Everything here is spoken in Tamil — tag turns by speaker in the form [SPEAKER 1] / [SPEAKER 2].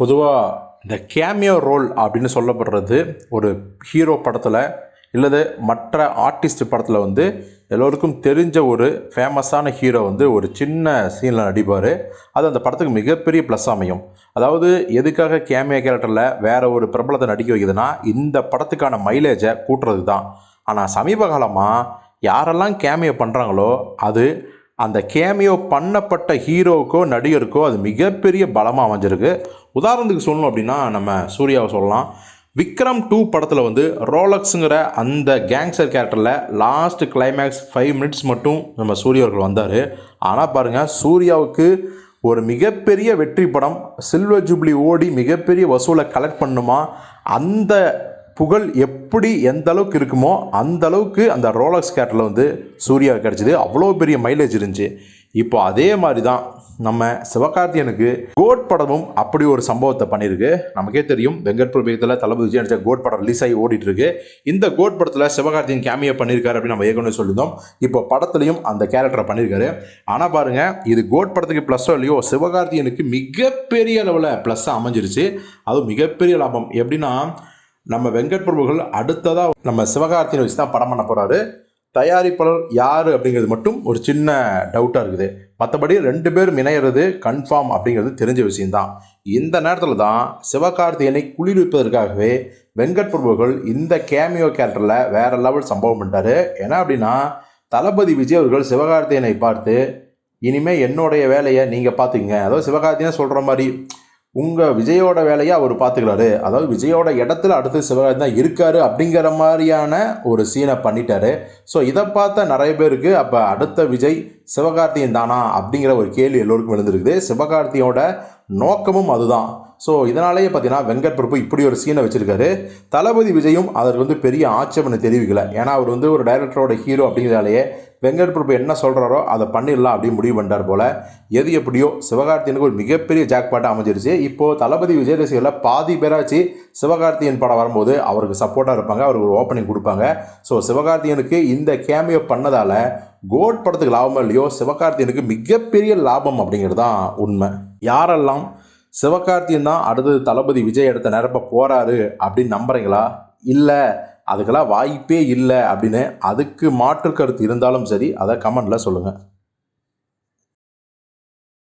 [SPEAKER 1] பொதுவாக இந்த கேமியோ ரோல் அப்படின்னு சொல்லப்படுறது ஒரு ஹீரோ படத்தில் இல்லது மற்ற ஆர்டிஸ்ட் படத்தில் வந்து எல்லோருக்கும் தெரிஞ்ச ஒரு ஃபேமஸான ஹீரோ வந்து ஒரு சின்ன சீனில் நடிப்பார். அது அந்த படத்துக்கு மிகப்பெரிய ப்ளஸ் அமையும். அதாவது எதுக்காக கேமியோ கேரக்டரில் வேறு ஒரு பிரபலத்தை நடிக்க வைக்குதுன்னா இந்த படத்துக்கான மைலேஜை கூட்டுறது தான். ஆனால் சமீப காலமாக யாரெல்லாம் கேமியோ பண்ணுறாங்களோ அது அந்த கேமியோ பண்ணப்பட்ட ஹீரோவுக்கோ நடிகருக்கோ அது மிகப்பெரிய பலமாக அமைஞ்சிருக்கு. உதாரணத்துக்கு சொல்லணும் அப்படின்னா நம்ம சூர்யாவை சொல்லலாம். விக்ரம் டூ படத்தில் வந்து ரோலக்ஸுங்கிற அந்த கேங்ஸ்டர் கேரக்டரில் லாஸ்ட் கிளைமேக்ஸ் ஃபைவ் மினிட்ஸ் மட்டும் நம்ம சூர்யா அவர்கள் வந்தார். ஆனால் பாருங்கள் சூர்யாவுக்கு ஒரு மிகப்பெரிய வெற்றி படம் சில்வர் ஜூப்ளி ஓடி மிகப்பெரிய வசூலை கலெக்ட் பண்ணுமா? அந்த புகழ் எப்படி எந்த அளவுக்கு இருக்குமோ அந்த அளவுக்கு அந்த ரோலக்ஸ் கேட்டில் வந்து சூர்யா கிடச்சிது. அவ்வளோ பெரிய மைலேஜ் இருந்துச்சு. இப்போ அதே மாதிரி தான் நம்ம சிவகார்த்தியனுக்கு கோட் படமும் அப்படி ஒரு சம்பவத்தை பண்ணியிருக்கு. நமக்கே தெரியும் வெங்கட்பூர் பிரபேகத்தில் தளபதி விஜய் நடித்த கோட் படம் ரிலீஸ் ஆகி ஓடிட்டு இருக்கு இந்த கோட் படத்தில் சிவகார்த்தியன் கேமியோ பண்ணியிருக்காரு அப்படின்னு நம்ம ஏற்கனவே சொல்லியிருந்தோம். இப்போ படத்துலையும் அந்த கேரக்டரை பண்ணியிருக்காரு. ஆனால் பாருங்க இது கோட் படத்துக்கு ப்ளஸ்ஸோ இல்லையோ சிவகார்த்தியனுக்கு மிகப்பெரிய அளவில் ப்ளஸ்ஸாக அமைஞ்சிருச்சு. அதுவும் மிகப்பெரிய லாபம். எப்படின்னா நம்ம வெங்கட் பிரபுகள் அடுத்ததாக நம்ம சிவகார்த்தியை வச்சு தான் படம் பண்ண போகிறாரு தயாரிப்பாளர் யார் அப்படிங்கிறது மட்டும் ஒரு சின்ன டவுட்டாக இருக்குது. மற்றபடி ரெண்டு பேரும் இணையிறது கன்ஃபார்ம் அப்படிங்கிறது தெரிஞ்ச விஷயம்தான் இந்த நேரத்தில் தான் சிவகார்த்தியனை குளிர்விப்பதற்காகவே வெங்கட் பிரபுகள் இந்த கேமியோ கேரக்டரில் வேறு லெவல் சம்பவம் பண்ணிட்டாரு. ஏன்னா அப்படின்னா தளபதி விஜய் அவர்கள் சிவகார்த்தியனை பார்த்து இனிமேல் என்னுடைய வேலையை நீங்கள் பார்த்துக்கங்க. அதாவது சிவகார்த்தியன் சொல்கிற மாதிரி உங்கள் விஜயோட வேலையை அவர் பார்த்துக்கிறாரு. அதாவது விஜயோட இடத்துல அடுத்து சிவகார்த்தி தான் இருக்காரு அப்படிங்கிற மாதிரியான ஒரு சீனை பண்ணிட்டாரு. ஸோ இதை பார்த்த நிறைய பேருக்கு அப்போ அடுத்த விஜய் சிவகார்த்தியன் தானா அப்படிங்கிற ஒரு கேள்வி எல்லோருக்கும் எழுந்திருக்குது. சிவகார்த்தியோட நோக்கமும் அதுதான். ஸோ இதனாலேயே பார்த்தீங்கன்னா வெங்கட் பிரபு இப்படி ஒரு சீனை வச்சிருக்காரு. தளபதி விஜயும் அதற்கு வந்து பெரிய ஆட்சேபனை தெரிவிக்கல. ஏன்னா அவர் வந்து ஒரு டைரக்டரோட ஹீரோ அப்படிங்கிறதாலேயே வெங்கட் பிரபு என்ன சொல்கிறாரோ அதை பண்ணிடலாம் அப்படின்னு முடிவு பண்ணிட்டார் போல். எது எப்படியோ சிவகார்த்தியனுக்கு ஒரு மிகப்பெரிய ஜாக்பாட்டாக அமைஞ்சிருச்சு. இப்போது தளபதி விஜய் ரசிகரில் பாதி பேராச்சு சிவகார்த்தியன் படம் வரும்போது அவருக்கு சப்போர்ட்டாக இருப்பாங்க. அவருக்கு ஒரு ஓப்பனிங் கொடுப்பாங்க. ஸோ சிவகார்த்தியனுக்கு இந்த கேமியோ பண்ணதால் கோட் படத்துக்கு லாபம் இல்லையோ சிவகார்த்தியனுக்கு மிகப்பெரிய லாபம் அப்படிங்கிறது தான் உண்மை. யாரெல்லாம் சிவகார்த்தியன் தான் அடுத்தது தளபதி விஜய் எடுத்த நிரப்ப போகிறாரு அப்படின்னு நம்புறீங்களா? இல்லை. அதுக்கெல்லாம் வாய்ப்பே இல்லை அப்படின்னு அதுக்கு மாற்று கருத்து இருந்தாலும் சரி அதை கமெண்டில் சொல்லுங்கள்